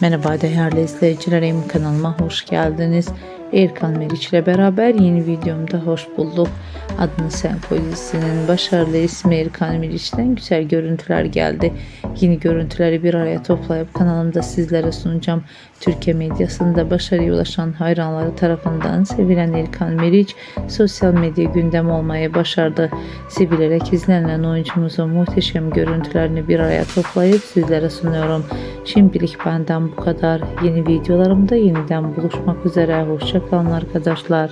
Merhaba değerli izleyicilerim kanalıma hoş geldiniz. Erkan Meriç ile beraber yeni videomda hoş bulduk. Adını Sen başarılı ismi Erkan Meriç'ten güzel görüntüler geldi. Yeni görüntüleri bir araya toplayıp kanalımda sizlere sunacağım. Türkiye medyasında başarıya ulaşan hayranları tarafından sevilen Erkan Meriç sosyal medya gündem olmayı başardı. Sevilerek izlenen oyuncumuzun muhteşem görüntülerini bir araya toplayıp sizlere sunuyorum. Şimdilik benden bu kadar. Yeni videolarımda yeniden buluşmak üzere. Hoşçakalın arkadaşlar.